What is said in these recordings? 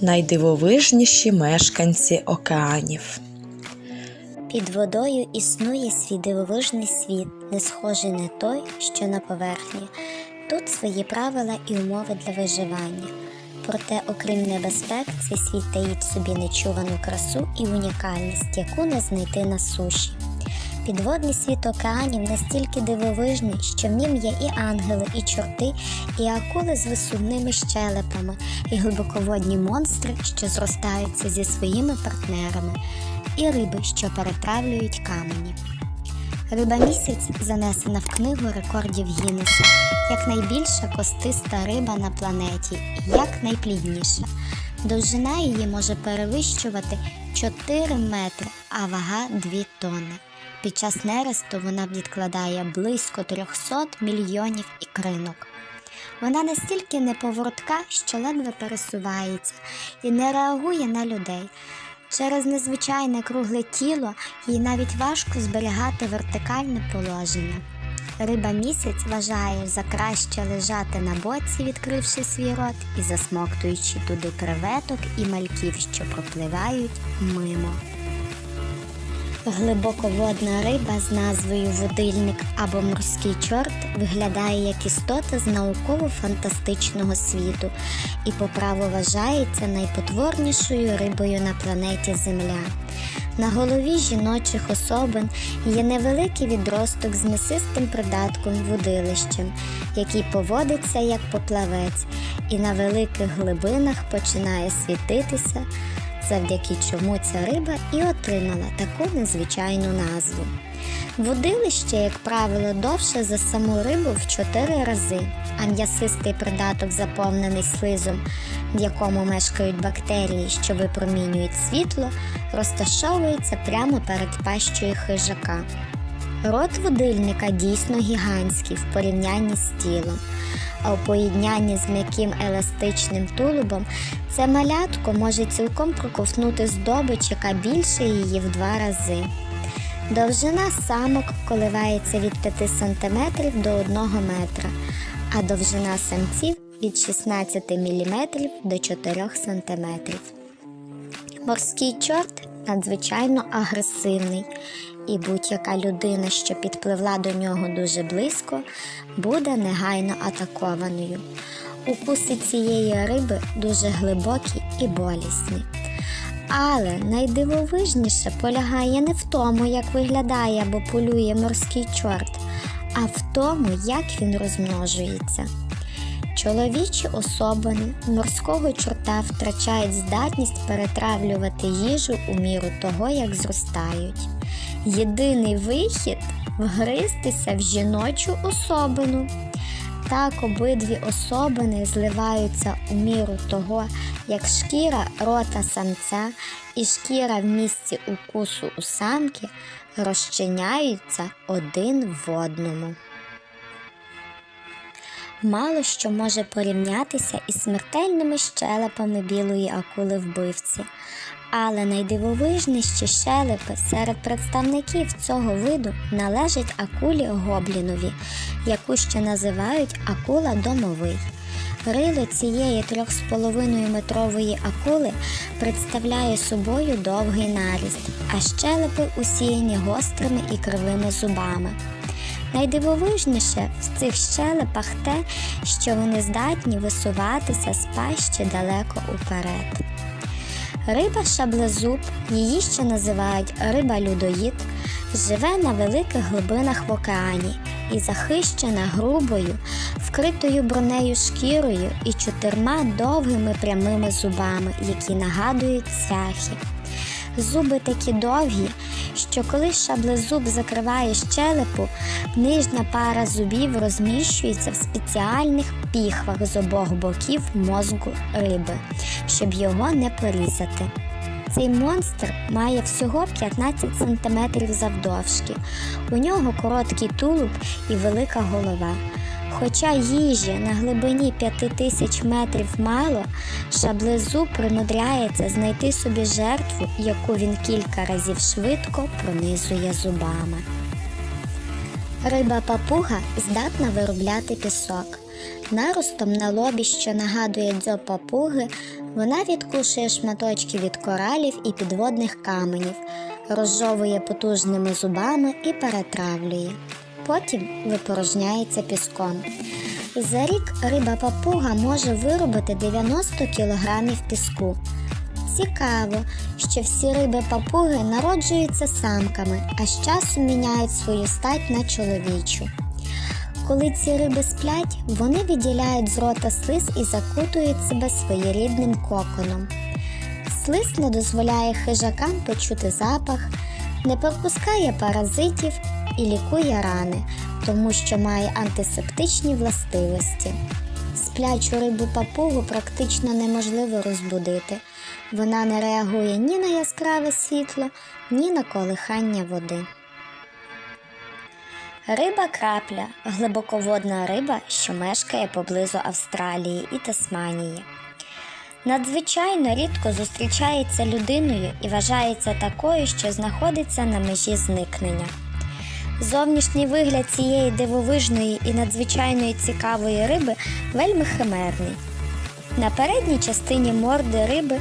найдивовижніші мешканці океанів. Під водою існує свій дивовижний світ, не схожий на той, що на поверхні. Тут свої правила і умови для виживання. Проте, окрім небезпек, цей світ таїть собі нечувану красу і унікальність, яку не знайти на суші. Підводний світ океанів настільки дивовижний, що в нім є і ангели, і чорти, і акули з висувними щелепами, і глибоководні монстри, що зростаються зі своїми партнерами, і риби, що перетравлюють камені. Риба місяць занесена в книгу рекордів Гіннеса як найбільша костиста риба на планеті як найплідніша. Довжина її може перевищувати 4 метри, а вага 2 тонни. Під час нересту вона відкладає близько 300 мільйонів ікринок. Вона настільки неповоротка, що ледве пересувається і не реагує на людей. Через незвичайне кругле тіло їй навіть важко зберігати вертикальне положення. Риба місяць вважає за краще лежати на боці, відкривши свій рот і засмоктуючи туди креветок і мальків, що пропливають мимо. Глибоководна риба з назвою водильник або морський чорт виглядає як істота з науково-фантастичного світу і по праву вважається найпотворнішою рибою на планеті Земля. На голові жіночих особин є невеликий відросток з м'ясистим придатком водилищем, який поводиться як поплавець, і на великих глибинах починає світитися завдяки чому ця риба і отримала таку незвичайну назву. Водилище, як правило, довше за саму рибу в 4 рази, а м'ясистий придаток заповнений слизом, в якому мешкають бактерії, що випромінюють світло, розташовується прямо перед пащою хижака. Рот водильника дійсно гігантський в порівнянні з тілом, а у поєднанні з м'яким еластичним тулубом це малятко може цілком проковтнути здобич, яка більше її в два рази. Довжина самок коливається від 5 см до 1 метра, а довжина самців від 16 мм до 4 см. Морський чорт надзвичайно агресивний, і будь-яка людина, що підпливла до нього дуже близько, буде негайно атакованою. Укуси цієї риби дуже глибокі і болісні. Але найдивовижніше полягає не в тому, як виглядає або полює морський чорт, а в тому, як він розмножується. Чоловічі особини морського чорта втрачають здатність перетравлювати їжу у міру того, як зростають. Єдиний вихід вгристися в жіночу особину. Так обидві особини зливаються у міру того, як шкіра рота самця і шкіра в місці укусу у самки розчиняються один в одному. Мало що може порівнятися із смертельними щелепами білої акули вбивці, але найдивовижніші щелепи серед представників цього виду належать акулі гоблінові, яку ще називають акула домовий. Рило цієї 3,5 метрової акули представляє собою довгий наріст, а щелепи усіяні гострими і кривими зубами. Найдивовижніше в цих щелепах те, що вони здатні висуватися з пащі далеко уперед. Риба шаблезуб, її ще називають риба людоїд, живе на великих глибинах в океані і захищена грубою, вкритою бронею шкірою і чотирма довгими прямими зубами, які нагадують цяхи. Зуби такі довгі, що коли шаблезуб закриває щелепу, нижня пара зубів розміщується в спеціальних піхвах з обох боків мозку риби, щоб його не порізати. Цей монстр має всього 15 см завдовжки. У нього короткий тулуб і велика голова. Хоча їжі на глибині 5000 метрів мало, шаблезуб примудряється знайти собі жертву, яку він кілька разів швидко пронизує зубами. Риба папуга здатна виробляти пісок. Наростом на лобі, що нагадує дзьоб папуги, Вона відкушує шматочки від коралів і підводних каменів, розжовує потужними зубами і перетравлює. Потім випорожняється піском. За рік риба папуга може виробити 90 кг піску. Цікаво, що всі риби папуги народжуються самками, а з часом міняють свою стать на чоловічу. Коли ці риби сплять, вони відділяють з рота слиз і закутують себе своєрідним коконом. Слиз не дозволяє хижакам почути запах, не пропускає паразитів і лікує рани, тому що має антисептичні властивості. Сплячу рибу папугу практично неможливо розбудити. Вона не реагує ні на яскраве світло, ні на колихання води. Риба крапля глибоководна риба, що мешкає поблизу Австралії і Тасманії. Надзвичайно рідко зустрічається людиною і вважається такою, що знаходиться на межі зникнення. Зовнішній вигляд цієї дивовижної і надзвичайної цікавої риби вельми химерний. На передній частині морди риби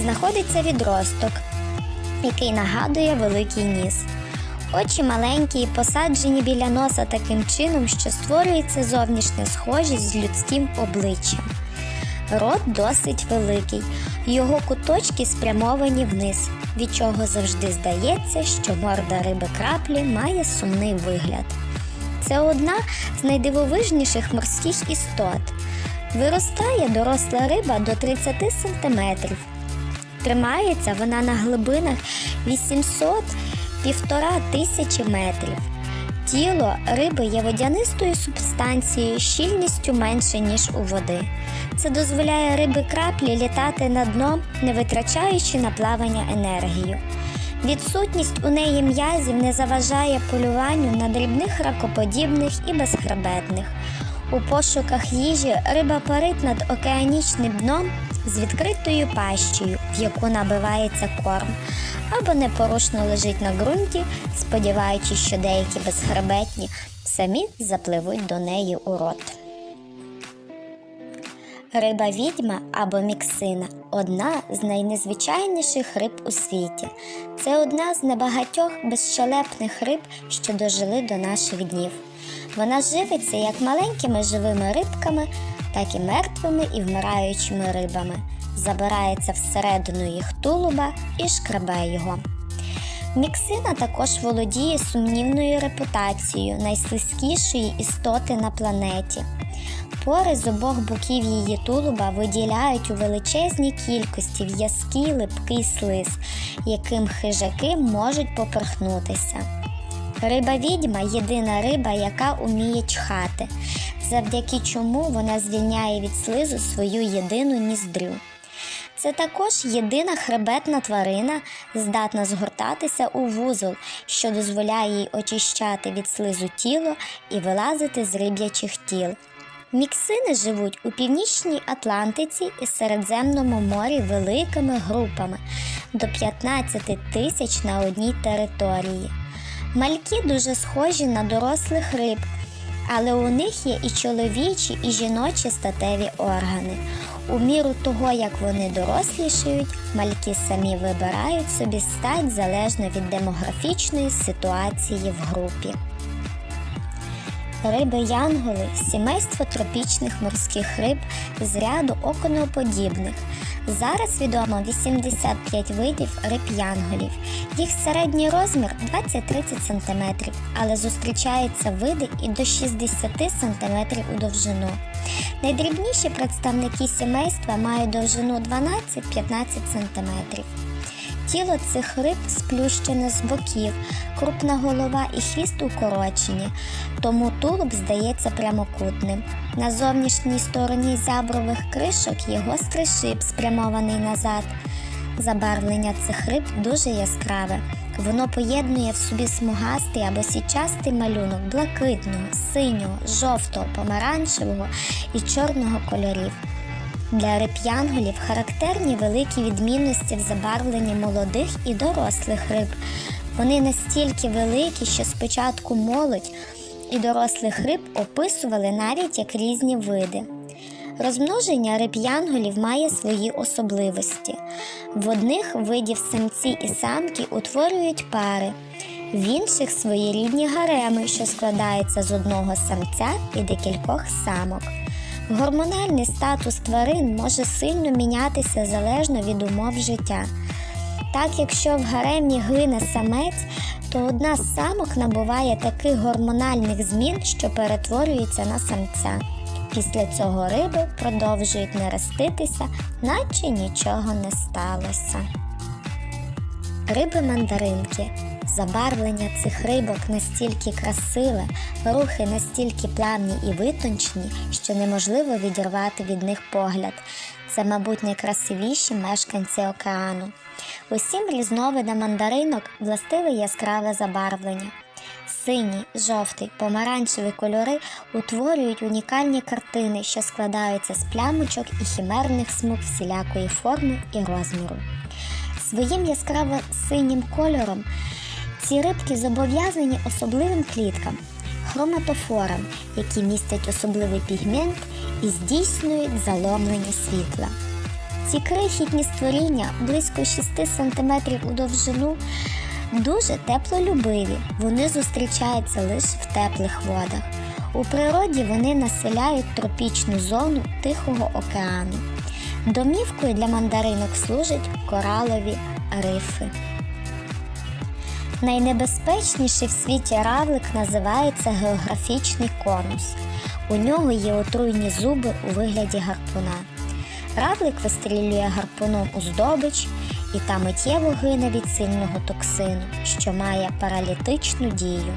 знаходиться відросток, який нагадує великий ніс. Очі маленькі і посаджені біля носа таким чином, що створюється зовнішня схожість з людським обличчям. Рот досить великий, його куточки спрямовані вниз, від чого завжди здається, що морда риби краплі має сумний вигляд. Це одна з найдивовижніших морських істот. Виростає доросла риба до 30 см. Тримається вона на глибинах 800 півтора тисячі метрів. Тіло риби є водянистою субстанцією щільністю менше, ніж у води. Це дозволяє риби краплі літати на дно, не витрачаючи на плавання енергію. Відсутність у неї м'язів не заважає полюванню на дрібних ракоподібних і безхребетних. У пошуках їжі риба парить над океанічним дном з відкритою пащею, в яку набивається корм, або непорушно лежить на ґрунті, сподіваючись, що деякі безхребетні самі запливуть до неї у рот. Риба відьма або міксина одна з найнезвичайніших риб у світі. Це одна з небагатьох безщелепних риб, що дожили до наших днів. Вона живиться як маленькими живими рибками, так і мертвими і вмираючими рибами, забирається всередину їх тулуба і шкрабе його. Міксина також володіє сумнівною репутацією найслизькішої істоти на планеті. Пори з обох боків її тулуба виділяють у величезній кількості в'язкий липкий слиз, яким хижаки можуть поперхнутися. Риба відьма єдина риба, яка уміє чхати, завдяки чому вона звільняє від слизу свою єдину ніздрю. Це також єдина хребетна тварина, здатна згортатися у вузол, що дозволяє їй очищати від слизу тіло і вилазити з риб'ячих тіл. Міксини живуть у північній Атлантиці і Середземному морі великими групами до 15 тисяч на одній території. Мальки дуже схожі на дорослих риб, але у них є і чоловічі, і жіночі статеві органи. У міру того, як вони дорослішають, мальки самі вибирають собі стать залежно від демографічної ситуації в групі. Риби янголи сімейство тропічних морських риб з ряду оконоподібних. Зараз відомо 85 видів риб янголів. Їх середній розмір 20-30 см, але зустрічаються види і до 60 см у довжину. Найдрібніші представники сімейства мають довжину 12-15 см. Тіло цих риб сплющене з боків, крупна голова і хвіст укорочені, тому тулуб здається прямокутним. На зовнішній стороні зябрових кришок є гострий шип, спрямований назад. Забарвлення цих риб дуже яскраве. Воно поєднує в собі смугастий або січастий малюнок блакитного, синього, жовтого, помаранчевого і чорного кольорів. Для риб янголів характерні великі відмінності в забарвленні молодих і дорослих риб. Вони настільки великі, що спочатку молодь і дорослих риб описували навіть як різні види. Розмноження риб янголів має свої особливості. В одних видів самці і самки утворюють пари, в інших своєрідні гареми, що складаються з одного самця і декількох самок. Гормональний статус тварин може сильно мінятися залежно від умов життя. Так, якщо в гаремі гине самець, то одна з самок набуває таких гормональних змін, що перетворюється на самця. Після цього риби продовжують нереститися, наче нічого не сталося. Риби мандаринки. Забарвлення цих рибок настільки красиве, рухи настільки плавні і витончені, що неможливо відірвати від них погляд. Це, мабуть, найкрасивіші мешканці океану. Усім різновидам мандаринок властиве яскраве забарвлення. Синій, жовтий, помаранчеві кольори утворюють унікальні картини, що складаються з плямочок і хімерних смуг всілякої форми і розміру. Своїм яскраво синім кольором ці рибки зобов'язані особливим кліткам хроматофорам, які містять особливий пігмент і здійснюють заломлення світла. Ці крихітні створіння близько 6 см у довжину дуже теплолюбиві. Вони зустрічаються лише в теплих водах. У природі вони населяють тропічну зону Тихого океану. Домівкою для мандаринок служать коралові рифи. Найнебезпечніший в світі равлик називається географічний конус. У нього є отруйні зуби у вигляді гарпуна. Равлик вистрілює гарпуном у здобич і та миттєво гине від сильного токсину, що має паралітичну дію.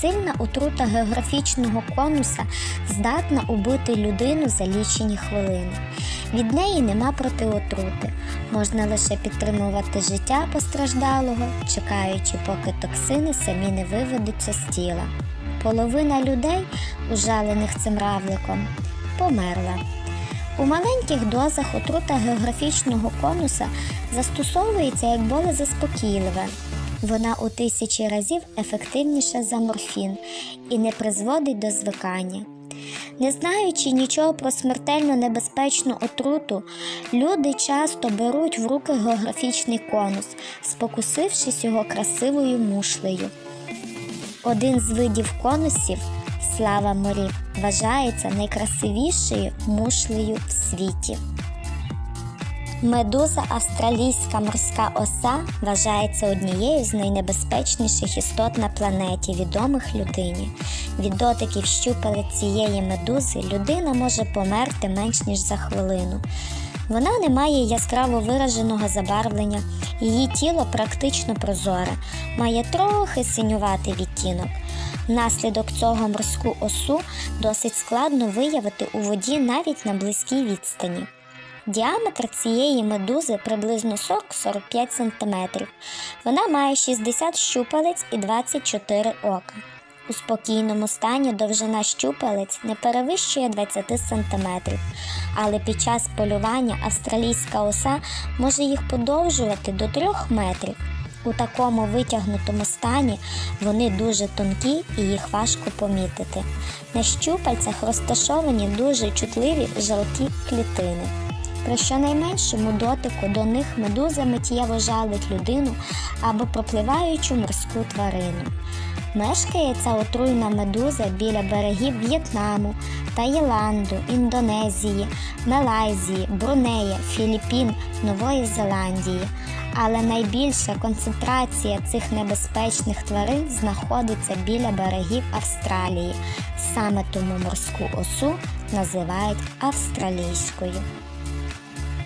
Сильна отрута географічного конуса здатна убити людину за лічені хвилини. Від неї нема протиотрути. Можна лише підтримувати життя постраждалого, чекаючи, поки токсини самі не виведуться з тіла. Половина людей, ужалених цим равликом, померла. У маленьких дозах отрута географічного конуса застосовується як болезаспокійливе. Вона у тисячі разів ефективніша за морфін і не призводить до звикання. Не знаючи нічого про смертельно небезпечну отруту, люди часто беруть в руки географічний конус, спокусившись його красивою мушлею. Один з видів конусів слава морів вважається найкрасивішою мушлею в світі. Медуза австралійська морська оса вважається однією з найнебезпечніших істот на планеті, відомих людині. Від дотиків щупалець цієї медузи людина може померти менш ніж за хвилину. Вона не має яскраво вираженого забарвлення, її тіло практично прозоре, має трохи синюватий відтінок. Внаслідок цього морську осу досить складно виявити у воді навіть на близькій відстані. Діаметр цієї медузи приблизно 40-45 см. Вона має 60 щупалець і 24 ока. У спокійному стані довжина щупалець не перевищує 20 см, але під час полювання австралійська оса може їх подовжувати до 3 метрів. У такому витягнутому стані вони дуже тонкі і їх важко помітити. На щупальцях розташовані дуже чутливі жовті клітини. При щонайменшому дотику до них медуза миттєво жалить людину або пропливаючу морську тварину. Мешкає ця отруйна медуза біля берегів В'єтнаму, Таїланду, Індонезії, Малайзії, Брунея, Філіппін, Нової Зеландії. Але найбільша концентрація цих небезпечних тварин знаходиться біля берегів Австралії. Саме тому морську осу називають австралійською.